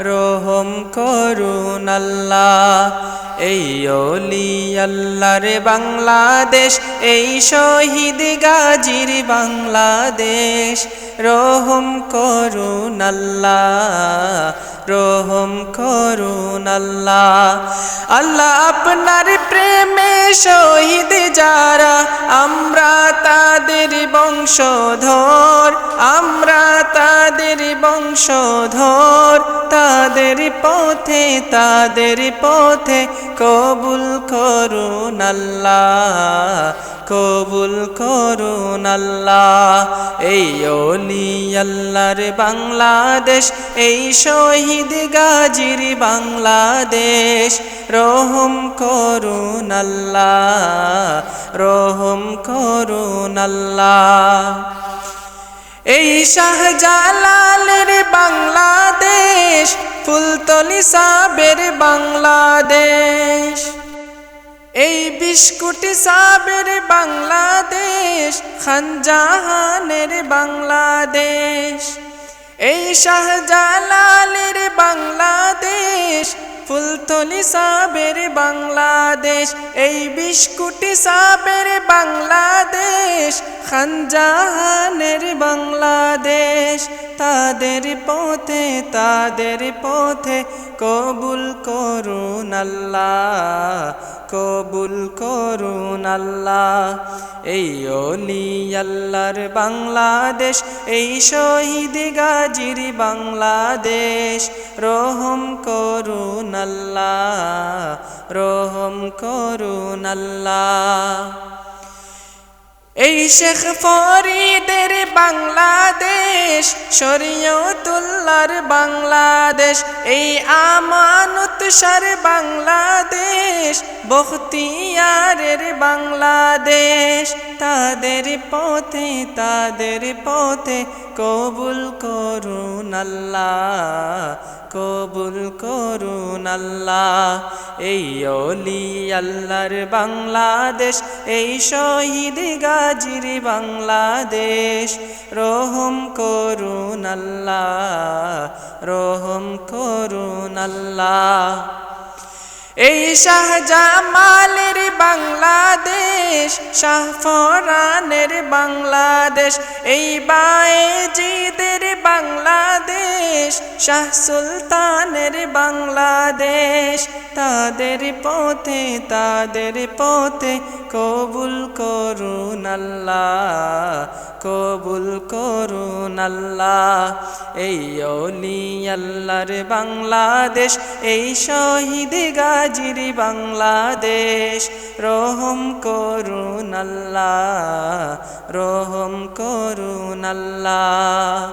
রহম করুন আল্লাহ এই অলি আল্লাহর বাংলাদেশ, এই শহীদ গাজির বাংলাদেশ। রোহম করুন আল্লাহ রোহম করুন আল্লাহ আল্লাহ আপনার প্রেমে শহীদ যারা, আমরা তাদের বংশধর, আমরা বংশধর, তাদের পথে তাদের পথে কবুল করুন আল্লাহ, কবুল করুন আল্লাহ। এই অলি আল্লাহর বাংলাদেশ, এই শহীদ গাজীর বাংলাদেশ। রহম করুন আল্লাহ, রহম করুন আল্লাহ। এই শাহজালালের বাংলাদেশ, ফুলতলি সাবের বাংলাদেশ। এই বিস্কুটি সাবের বাংলাদেশ খানজাহানের বাংলাদেশ। এই শাহজালালের বাংলাদেশ, ফুলতলি সাবের বাংলাদেশ। এই বিস্কুটি সাবের বাংলাদেশ, খানজাহানের বাংলাদেশ। তাদের পথে তাদের পথে কবুল করুন আল্লাহ, কবুল করুন আল্লাহ। এই অলি আল্লাহর বাংলাদেশ, এই শহীদ গাজীর বাংলাদেশ, রহম করুন আল্লাহ। রহম করুন আল্লাহ। এই শেখ ফরিদের বাংলাদেশ শরীয়তুল্লার বাংলাদেশ, এই আমানত সার বাংলাদেশ, বখতিয়ারের বাংলাদেশ। তাদের পথে তাদের পথে কবুল করুন আল্লাহ। কবুল করুন আল্লাহ। এই অলি আল্লাহর বাংলাদেশ, এই শহীদ গাজীর বাংলাদেশ। রহম করুন আল্লাহ, রহম করুন আল্লাহ। এই শাহজামালের বাংলাদেশ শাহফরানের বাংলাদেশ, এই বায়েজিদের বাংলাদেশ শাহ সুলতানের বাংলাদেশ। তাদের পথে তাদের পথে কবুল করুন আল্লাহ, কবুল করুন আল্লাহ। এই অলি আল্লাহর বাংলাদেশ, এই শহীদ গাজীর বাংলাদেশ। রহম করুন আল্লাহ, রহম করুন আল্লাহ।